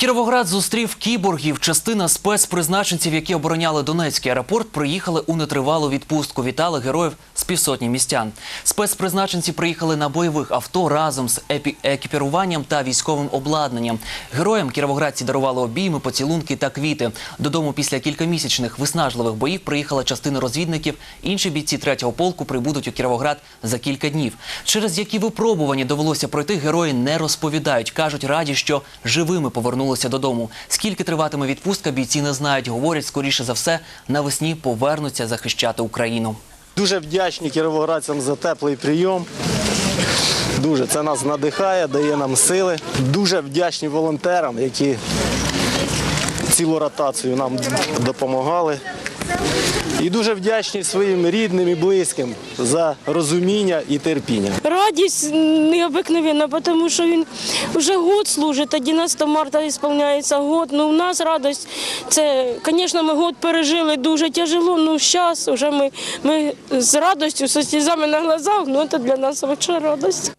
Кіровоград зустрів кіборгів. Частина спецпризначенців, які обороняли Донецький аеропорт, приїхали у нетривалу відпустку. Вітали героїв з півсотні містян. Спецпризначенці приїхали на бойових авто разом з епі- екіпіруванням та військовим обладнанням. Героям кіровоградці дарували обійми, поцілунки та квіти. Додому після кількомісячних виснажливих боїв приїхала частина розвідників. Інші бійці третього полку прибудуть у Кіровоград за кілька днів. Через які випробування довелося пройти, герої не розповідають. кажуть, раді, що живими повернулися додому. Скільки триватиме відпустка, бійці не знають. Говорять, скоріше за все, навесні повернуться захищати Україну. Дуже вдячні кіровоградцям за теплий прийом. Дуже це нас надихає, дає нам сили. Дуже вдячні волонтерам, які цілу ротацію нам допомагали. І дуже вдячні своїм рідним і близьким за розуміння і терпіння. Радість необыкновенна, тому що він вже год служить, 11 марта виконується год. Ну, у нас радість, це, звісно, ми год пережили дуже тяжело, ну зараз вже ми, ми з радістю, з слізами на глазах, ну це для нас велика радість.